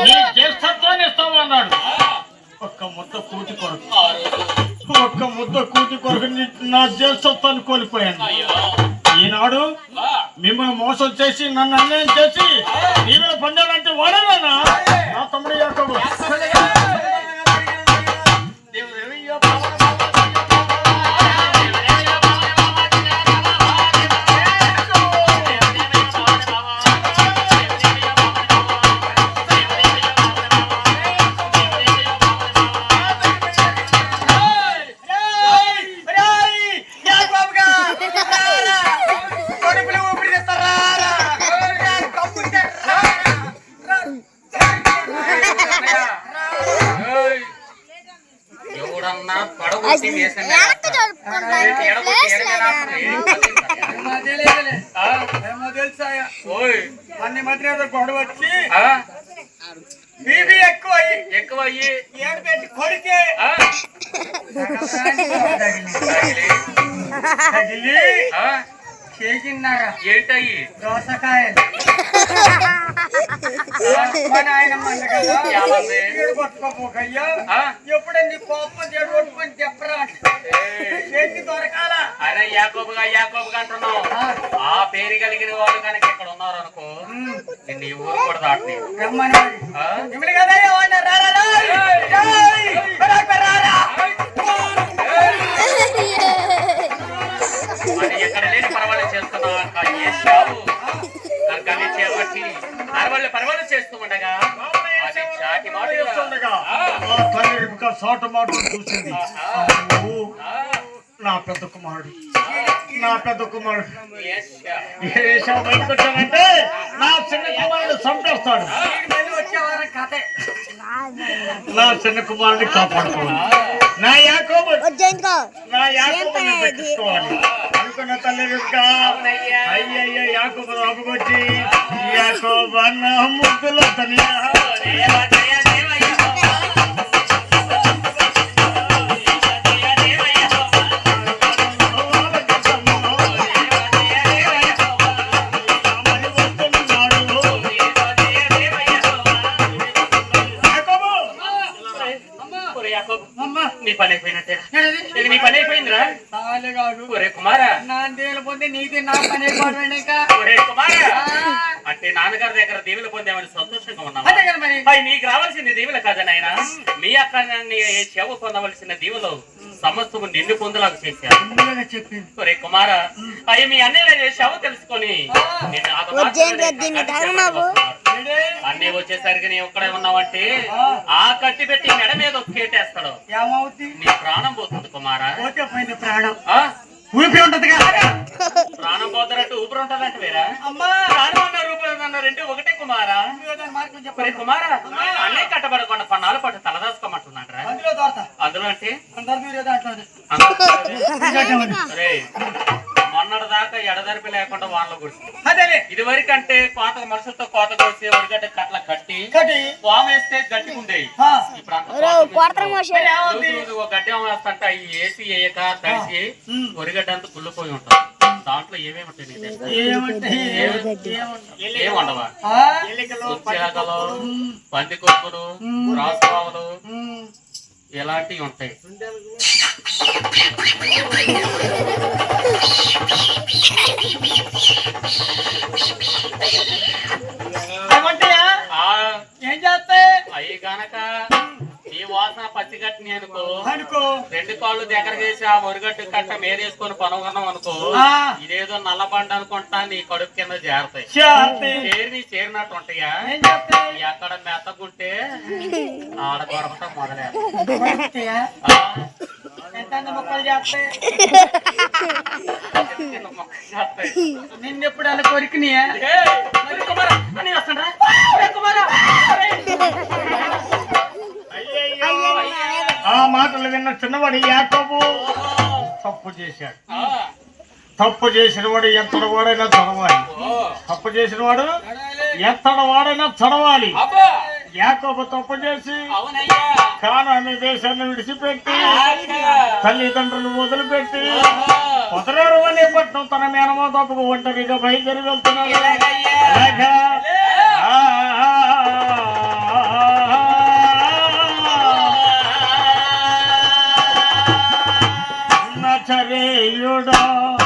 నీ జ్యేష్ఠత్వాన్ని ఇస్తావు అన్నాడు. ఒక్క ముద్ద కూటి కొరకు. ఒక్క ముద్ద కూటి కొరకు నీ- నా జ్యేష్ఠత్వాన్ని కోల్పోయాను. ఈనాడు ఆ, మిమ్మల్ని మోసం చేసి నన్ను అన్యాయం చేసి నీ మీద పొందాలంటే వాడేనా? నా తమ్ముడు యాకోబు ఓయ్. అన్ని మధ్య గొడవ వచ్చి ఆ, బీబీ ఎక్కువ అయ్యి ఎక్కువ అయ్యి ఏడు పెట్టి కొడితే ఆ, తగిలి. తగిలి. ఆ, చేసిన్నారా ఏంటయ్యి? దోసకాయలు. ఎప్పుడండి నాయనమ్మ అంది కోపం చెడు చెప్పరా ఎన్ని దొరకాల అరే యాకోబుగా యాకోబుగా అంటున్నావు ఆ పేరు కలిగిన వాళ్ళు కనుక ఇక్కడ ఉన్నారు అనుకో నిన్ను ఈ ఊరు కూడా దాటి రారా మరి ఎక్కడ లేని పర్వాలేదు చేస్తున్నావు? అక్క ఏ షాపు కనుక చేపట్టి పర్వాలేదు పర్వాలేదు చేస్తూ ఉండగా అది చాటి మాటగా చూస్తుండగా తల్లి సోట మాటలు చూసింది. నా పెద్ద కుమారుడు. నా పెద్ద కుమారుడు. బయటకు వచ్చానంటే నా చిన్న కుమారుడు చంపేస్తాడు. నా చిన్న కుమారుడిని కాపాడుకోవాలి. నా యాకోబు వచ్చేందుకో నా యాకోబుని పెట్టుకోవాలి అనుకున్న తల్లి యొక్క అయ్యయ్య యాకోబు రాబుకొచ్చి యాకోబు అన్న ముద్దుల తనియా మరి నీకు రావాల్సిన దీవులు కాదా నాయన. మీ అక్క చెవు పొందవలసిన దీవులు సమస్తము నిన్ను పొందలాగా చేశారు. చెప్పింది. ఒరే కుమారా అవి మీ అన్నయ్య శవ తెలుసుకొని. అన్నీ వచ్చేసరికి నీ ఒక్కడే ఉన్నావంటే ఆ. కట్టి పెట్టి మెడ మీద ఒక్కేటేస్తాడు. ఏమవుతుంది నీ ప్రాణం పోతుంది కుమారా. ప్రాణం. ఆ? ఊపి ఉంటది ప్రాణం పోతున్నట్టు ఊపిరి ఉంటదంట వేరా. అమ్మా! ప్రాణం అన్న రెండు ఒకటే కుమారా? కుమారా అన్నీ కట్టబడకుండా కొన్నాళ్ళు పాటు తలదాసుకోమంటున్నాడు రా అందులో అంటే? అందరు మొన్నటి దాకా ఎడదరిపి లేకుండా వాళ్ళ గుడిసి అదేలే. ఇది వరకు అంటే కోత మనుషులతో కోత కోసి ఒడిగడ్డ కట్ల కట్టి కటి వామ వేస్తే గట్టిగా ఉండేవి ఆ, ఇప్పుడు గడ్డి వేస్తంట ఈ ఏసి వేయక తడిసి ఉమ్. ఒరిగడ్డ అంతా కుళ్ళిపోయి ఉంటుంది. దాంట్లో ఏమేమి ఉంటాయి నీకు తెలుసా? ఏమంటే ఏమి- ఏమంటాయి? ఏం ఉండవా? ఆ? ఉచ్చేగలు పంది కొక్కులు రాసుపావులు ఉమ్. ఇలాంటివి ఉంటాయి. ఏం చేస్తాయి అవి గనక ఈ వాసన పచ్చిగట్టిని అనుకో. అనుకో. రెండు కాళ్ళు దగ్గర చేసి ఆ మురిగట్టు కట్ట మేరేసుకొని పనుకున్నాం అనుకో. ఇదేదో నల్లబండ అనుకుంటా నీ కడుపు కింద చేరతాయి. చేరి చేరినట్టు ఉంటాయా? ఎక్కడ మెత్తకుంటే ఆడ కొరకటం మొదలే నిన్నెప్పుడు అలా కొరికినాయా? ఆ మాటలు విన్న చిన్నవాడు యాకోబు తప్పు చేశాడు. తప్పు చేసిన వాడు ఎంతటి వాడైనా చదవాలి. తప్పు చేసిన వాడు ఎంతటి వాడైనా చదవాలి. యాకోబు తప్పు చేసి కానాన్ని దేశాన్ని విడిచిపెట్టి తల్లిదండ్రులు వదిలిపెట్టి పొదలేరు అనే పట్నం తన మేనమో తప్పుకు ఒంటరిగా బయలుదేరి వెళ్తున్నాడు. রে ওডা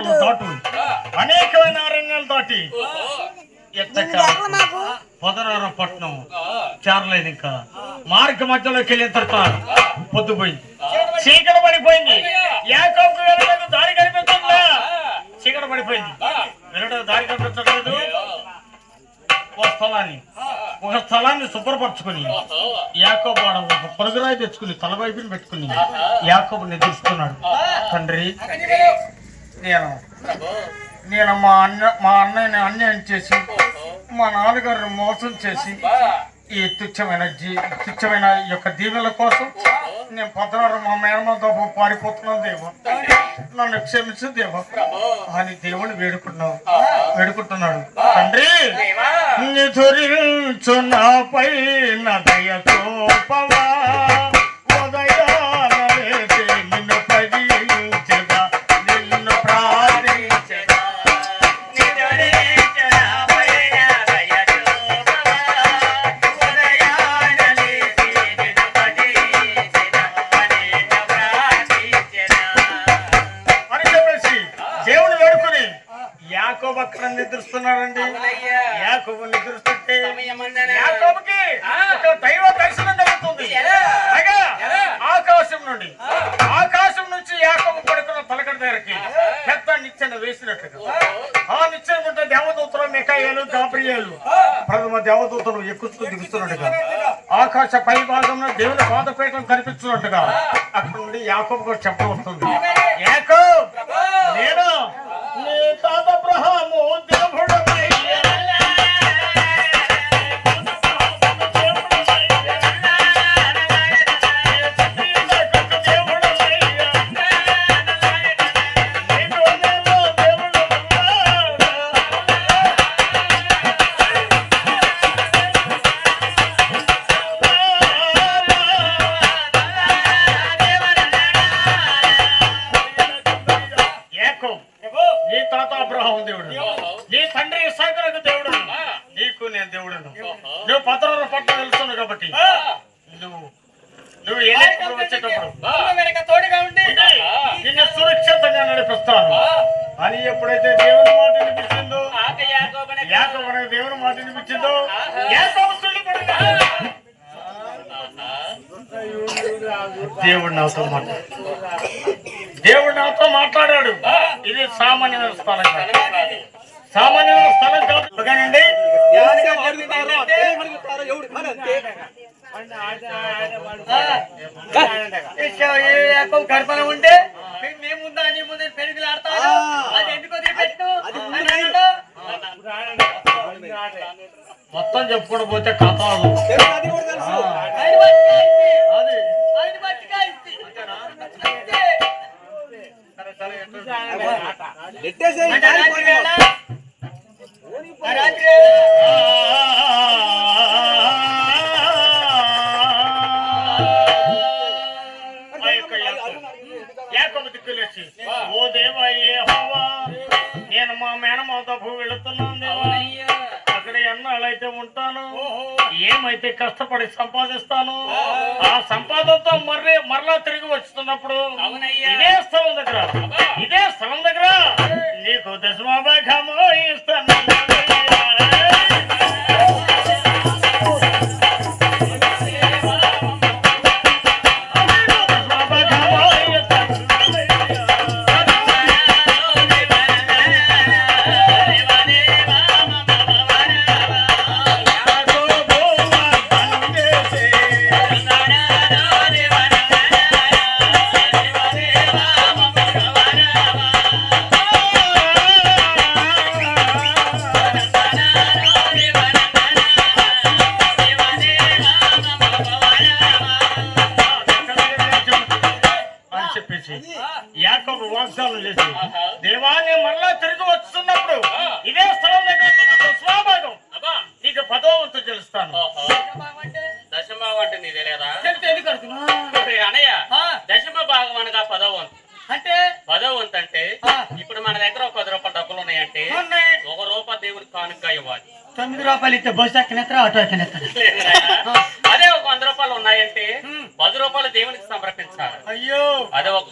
మెట్టలు దాటు అనేకమైన అరణ్యాలు దాటి ఎత్తక పొదరార పట్నం చేరలేదు ఇంకా. మార్గ మధ్యలోకి వెళ్ళిన తర్వాత పొద్దుపోయింది చీకటి పడిపోయింది. యాకోబు దారి కనిపించట్లా చీకటి పడిపోయింది. వెళ్ళడం దారి కనిపించట్లేదు ఒక స్థలాన్ని ఒక స్థలాన్ని శుభ్రపరచుకుని యాకోబు ఒక పొరుగురాయి తెచ్చుకుని తల వైపుని పెట్టుకుని యాకోబు నిద్రిస్తున్నాడు. తండ్రి నేను. నేను మా అన్న మా అన్నయ్యని అన్యాయం చేసి మా నాన్నగారిని మోసం చేసి ఈ తుచ్చమైన జీ తుచ్చమైన యొక్క దీవెల కోసం నేను పద్నారు మా మేనమాతో పారిపోతున్నాను దేవా. నన్ను క్షమించు దేవా. అని దేవుని వేడుకున్నావు వేడుకుంటున్నాడు. తండ్రి నిధురించు నాపై నదయ చూపవా. ఉదయాన పాపం కూడా చెప్పడం వస్తుంది సామాన్యమైన స్థలం కాదు ఓకేనండి గర్భం ఉంటే నీ ముందా నీ ముందు పెరుగులు ఆడతాడు అది ఎందుకు. మొత్తం చెప్పుకుంటూ పోతే కథ ಅವನಯ್ಯ. ಇದೇ ಸ್ಥಳ తొమ్మిది రూపాయలు ఇస్తే బస్సు ఎక్కనెత్తరా ఆటో ఎక్కనెత్తరా అదే ఒక వంద రూపాయలు ఉన్నాయంటే పది రూపాయలు దేవునికి సమర్పించాలి. అయ్యో. అదే ఒక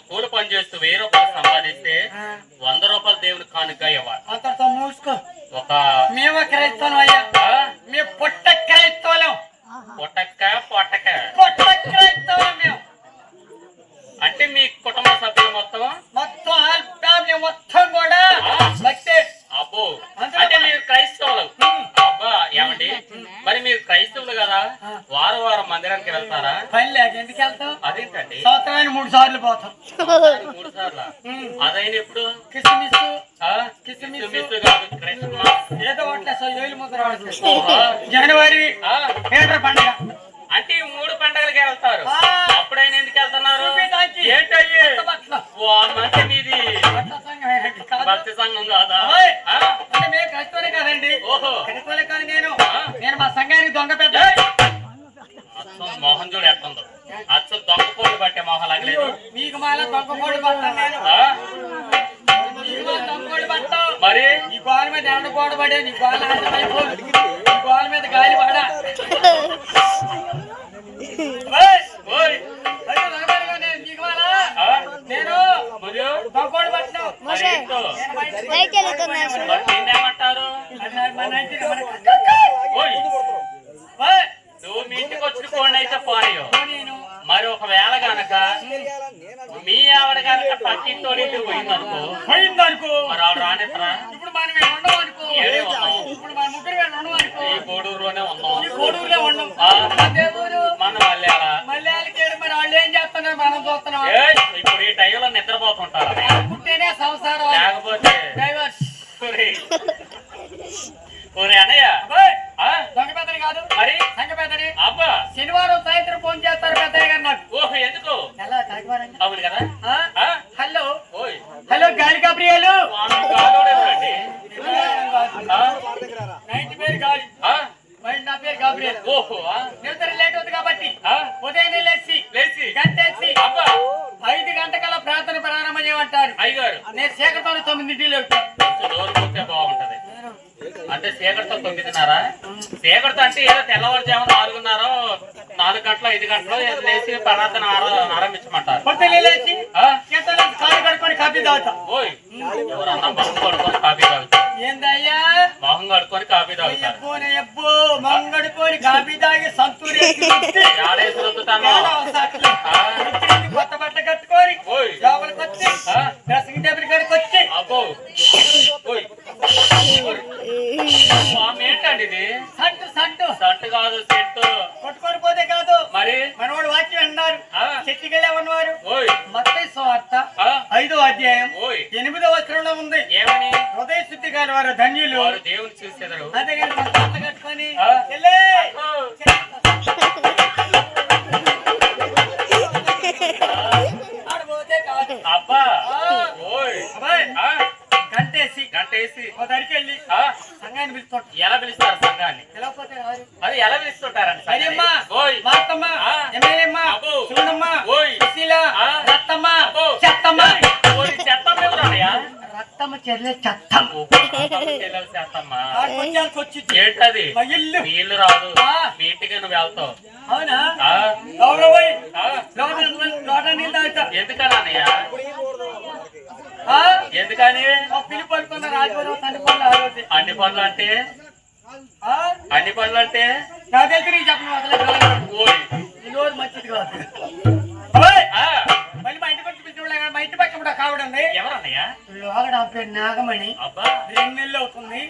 జనవరి పండుగ. అంటే మూడు పండుగలకి వెళ్తారు. అప్పుడైనా ఎందుకు వెళ్తున్నారు? ఏంటయ్యి? మంచిది భక్తి సంఘం కాదు. போட மாட்டேன் நீ பாலாசமாய் போடு. దీంతో పోయిందనుకో. పోయిందనుకో. మరి ఆడు రానిద్దరా ఇప్పుడు మనం ఏమి ఉండవు అనుకో ఏడే ఉన్నాం ఇప్పుడు మన ముగ్గురు ఉండవు అనుకో కోడూరులోనే ఉన్నాం. కోడూరులో ఉండం మన మళ్ళీ మళ్ళీ మరి వాళ్ళు ఏం చేస్తున్నారు? మనం చూస్తున్నాం. ఇప్పుడు ఈ టైంలో నిద్రపోతుంటారు? పుట్టేనే సంసారం. లేకపోతే ఐదు గంటలు లేచి ప్రార్థన ఆరంభించమంటారు? కాఫీ తాగుతా. కాఫీ ఏందయ్యా? తాగుతారు? ఎబ్బో తాగి చేసిన వారు ధన్యులు. ఎలా పిలుస్తారు ఎలా పిలుస్తుంటారండి అత్తమ్మ చెల్లె చత్తమ్మ. రాదు. మీ నువ్వు వెళ్తావు. అవునా? ఎందుకని? అన్నయ్య ఎందుకని అన్ని పనులు అన్ని పనులు అంటే? అన్ని పనులు అంటే? నా దగ్గర చెప్పిన మంచిది కాదు. మా ఇంటి పక్క కూడా కావడండి ఎవరన్నయ్యా? లోగడ పేరు నాగమణి. అబ్బా. రెండు నెలలు అవుతుంది.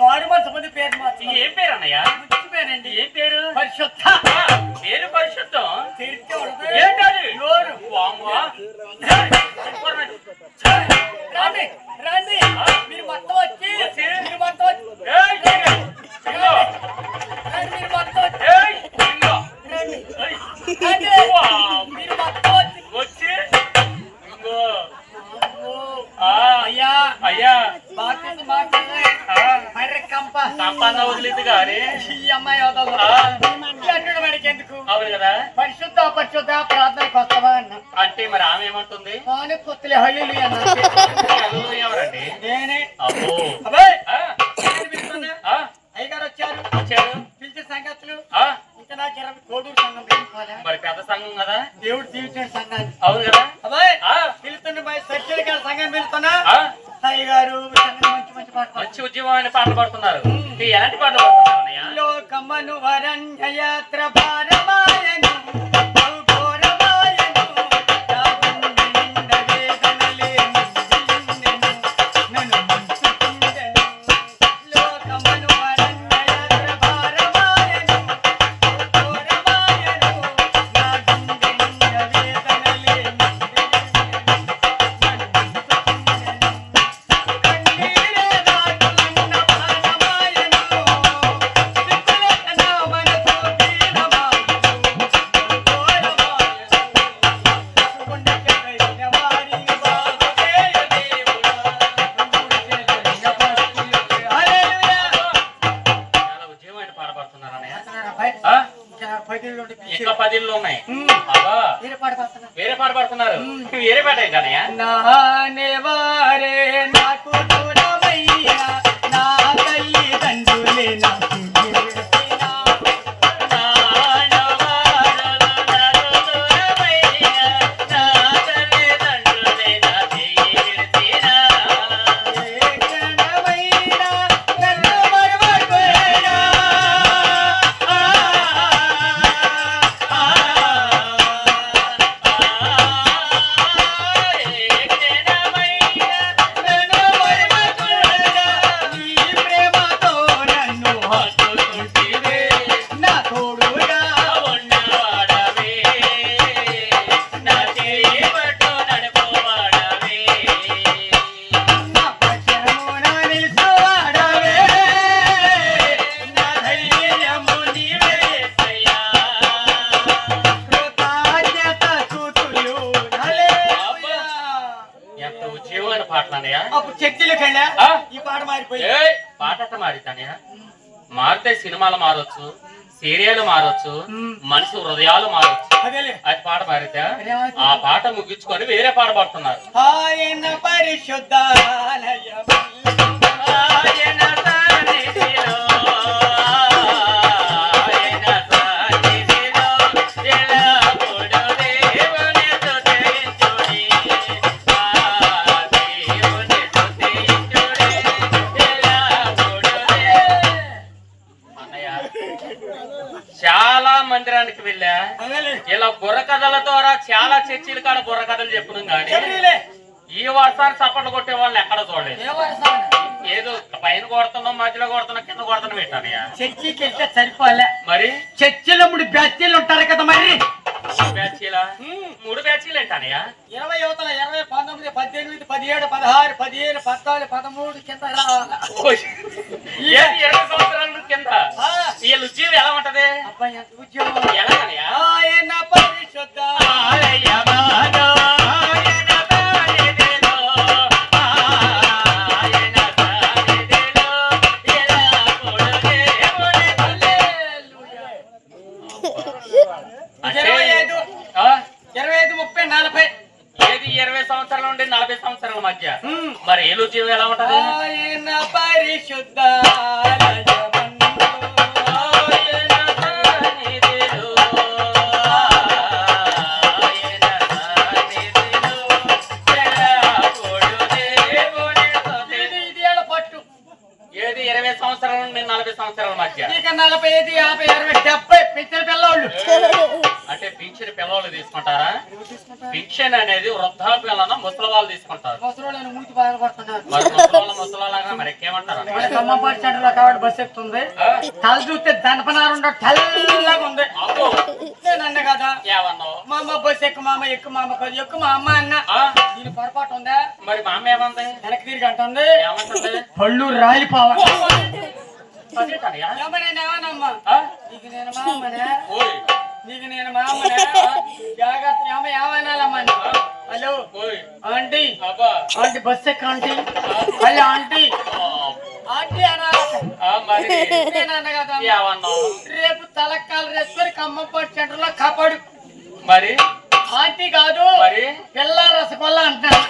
మాడు మంచి పేరు మార్చి ఏం పేరు అన్నయ్యా మంచి పేరండి. ఏం పేరు? పరిశుద్ధ. పేరు పరిశుద్ధం. మారితే సినిమాలు మారొచ్చు సీరియల్ మారొచ్చు మనిషి హృదయాలు మారొచ్చు. అది పాట మారితే ఆ పాట ముగించుకొని వేరే పాట పాడుతున్నారు. పరిశుద్ధ ఇలా ద్వారా చాలా చర్చలు కాడ బుర్రకథలు చెప్పడం కానీ ఈ వర్షాన్ని సపోర్ట్ కొట్టే వాళ్ళని ఎక్కడ చూడలేదు. ఏదో పైన కొడుతున్నాం మధ్యలో కొడుతున్నాం కింద కొడుతున్నాం ఏంటన్నయ్యా చర్చికి వెళ్తే సరిపోలే. మరి? చర్చిలో మూడు బ్యాచీలు ఉంటారు కదా మరి? మూడు బ్యాచీలు? ఏంటన్నయ్యా ఇరవై యువతల ఇరవై పంతొమ్మిది పద్దెనిమిది పదిహేడు పదహారు పదిహేను పద్నాలుగు పదమూడు కింద కింద. వీళ్ళు ఉద్యోగం ఎలా ఉంటది? ఎలా పరిశుద్ధ. పింఛన్ పిల్లలు తీసుకుంటారా? పింఛన్ అనేది వృద్ధాప్యాలన్న ముసలి వాళ్ళు తీసుకుంటారు. మరి ఎక్కేమంటారు సెంటర్లో కాబట్టి బస్ ఎక్కుతుంది. తల చూస్తే దండపనారు తెల్లగా ఉంది. కదా. ఏమన్నావు? మా అమ్మ బస్ ఎక్కు మా అమ్మ ఎక్కు మా అమ్మ కొద్ది ఎక్కు మా అమ్మ అన్న? దీని పొరపాటు ఉందా? మరి మా అమ్మ ఏమంది? వెనక్కి తిరిగి అంటుంది. ఏమంటుంది? పళ్ళు రాలిపోవాలి? ఏమన్నా ఏమనమ్మా ఆ? నీకు నేను మామనే ఓయ్. నీకు నేను మామనే? జాగ్రత్త ఏమ ఏమనాలమ్మా హలో? ఆంటీ? ఆంటీ బస్ ఎక్క ఆంటీ? Hello aunty? ఆంటీ అనాలి ఆ, మరి. నేను అన్న కదా? ఏమన్నావు? రేపు తలకాలు వేసుకొని ఖమ్మంపాటి సెంటర్లో కాపాడు. మరి? ఆంటీ కాదు మరి? పిల్ల రసగొల్ల అంటున్నాడు.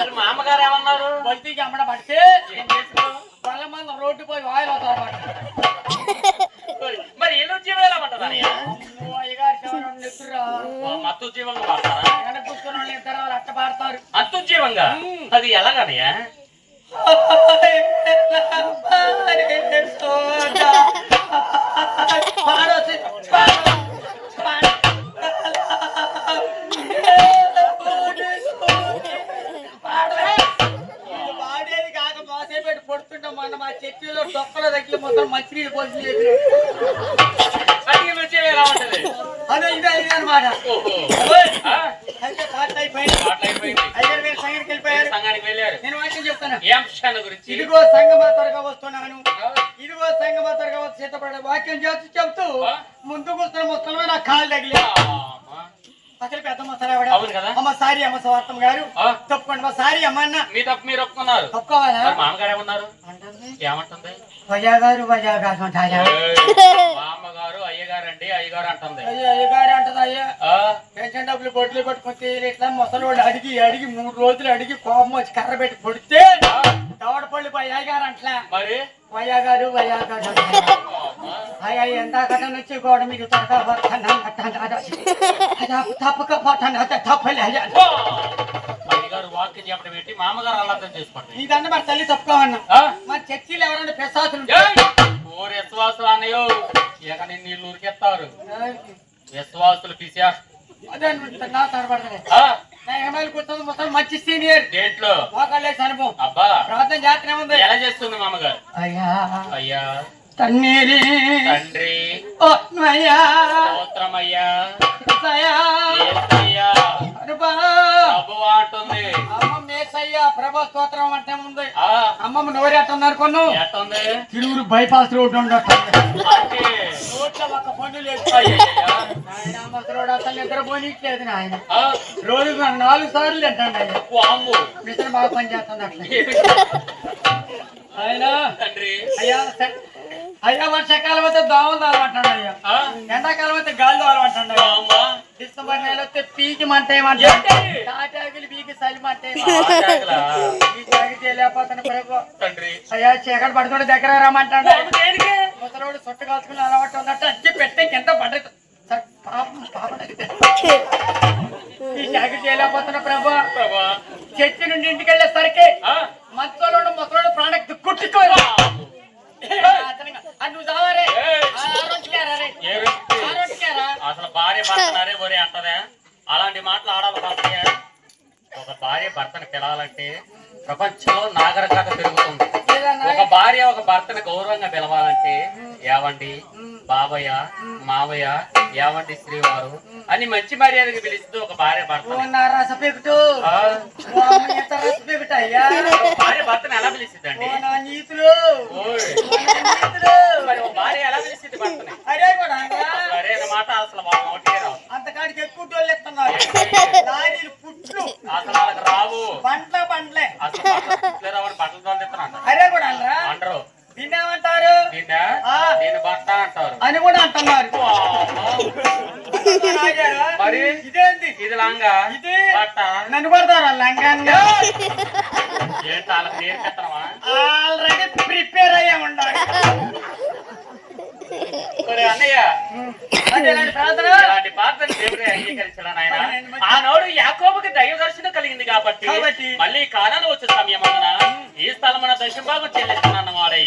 మరి మా అమ్మగారు ఏమన్నారు? బల్తీకి అమ్మడ పడితే ఏం చేసావు? గారు ఆ, తప్పండి మా సారీ అమ్మ అన్న. మీ తప్పు మీరు ఒప్పుకున్నారు. తప్పుకోవాలా మామగారు ఏమన్నారు? ఏమంటుంది? వజా గారు వజా గారు అంటాయా ఏయ్, మా అమ్మగారు అయ్యగారు అండి అయ్యగారు అంటుంది. అయ్యో అయ్య గారు అంటది అయ్యా. ఆ, పెన్షన్ డబ్బులు బొడ్లు పట్టుకొని ఇట్లా ముసలి అడిగి అడిగి మూడు రోజులు అడిగి కోపం వచ్చి కర్ర పెట్టి కొడితే దవడపల్లి వయ్యా గారు అంట్లా. మరి? గారు గారు. తప్పకపోతాను తప్పలే అయ్యా. ఓ! అయ్యగారు వాక్యం చెప్పడం ఏంటి? మామగారు అలా అర్థం చేసుకోండి. ఇదన్న మరి తల్లి తప్పుకోమన్నా ఆ? మా చర్చిలో ఎవరైనా పెసాతులు ఏయ్! ఓ విశ్వాసులు అన్నయ్యో ఇక నిన్ను నీళ్ళు ఉరికెత్తారు విశ్వాసులు అదే అనిపిస్తుంది, నా తడబడతలే ఆ, నా ఎమ్మెల్యే కూర్చొని మొత్తం మంచి సీనియర్ దేంట్లో? మోకాళ్ళేసి అనుభవం. అబ్బా. ప్రార్థన ఉంది. ఎలా చేస్తుంది మామగారు? అయ్యా. అయ్యా. తన్నీరి తండ్రి. ఓ అయ్యా స్తోత్రమయ్యా. అయ్యా. మేసయ్యా ప్రభా స్తోత్రం అంటే ఉంది ఆ. అమ్మమ్మ నోరేస్తున్నారు కొను తిరువురు బైపాస్ రోడ్ ఉండటం అంటే రోడ్లో ఒక పండు లేదు అయ్యయ్యా. ఆయన రోజుకు నాలుగు సార్లు తింటాడు అయ్యా. మిషన్ బాగా పని చేస్తుంది అట్లా ఆయన. అయ్యా వర్షాకాలం అయితే దోమలు అలవాటాడు అయ్యా. ఎండాకాలం అయితే గాలి వామ్మా. డిసెంబర్ నెల వస్తే పీకి మంటేయమంటే ఏంటి? తాటాకులు పీకి చలి మంటే ఆటాకులా? ఈ చేయలేకపోతాను ప్రభు తండ్రి. అయ్యా చీకటి పడుతుంటే దగ్గర దేనికి? ముసలోడు చుట్టు కాల్చుకుని అలవాటు ఉన్నట్టు అచ్చి పెట్టే కింద పడ్డది. సార్, పాపం పాపం. ఈ జాకెట్ చేయలేకపోతున్నా ప్రభు? ప్రభా. చర్చి నుండి ఇంటికి వెళ్ళేసరికి మంచోళ్ళు ముసలోడు ప్రాణక్తి వామ్ము. నువ్వు చావరే అసలు భార్య భర్తనారే ఒరే అంటదా? అలాంటి మాటలు ఆడాలి ఒక భార్య భర్తను పిలవాలంటే ప్రపంచంలో నాగరికత పెరుగుతుంది. ఒక భార్య ఒక భర్తను గౌరవంగా పిలవాలంటే ఏవండి? బాబయ్య మావయ్య ఏవండి శ్రీవారు అని మంచి మర్యాదగా పిలుస్తూ ఒక భార్య భర్త భార్య భర్తను ఎలా పిలిచిద్దండి? నీతులు. మరి ఒక భార్య ఎలా పిలిచిద్ది భర్తని? సరే అన్నమాట అసలు అంతకాడికి ఎక్కువ పుట్లు. అసలు వాళ్ళకి రావు. పండ్ల పండ్లే అసలు కుట్లే రావని బట్టలు తోలుతాను అదే కూడా అంటారు తిన్నామంటారు నిన్న? ఆ. నేను బట్ట అంటారు. అని కూడా అంటున్నారు. మరి? ఇదేంటి ఇది లంగా? ఇది? బట్ట నన్ను కొడతారు లంగా ఆల్రెడీ ప్రిపేర్ అయ్యే ఉండాలి. అన్నయ్య ఇలాంటి ప్రార్థన? దేవుడే అంగీకరించడా నాయన? ఆనాడు యాకోబుకి దైవ దర్శనం కలిగింది కాబట్టి మళ్ళీ కానాను వచ్చే సమయం ఈ స్థలమున దశభాగం చెల్లిస్తున్నాను వాడై.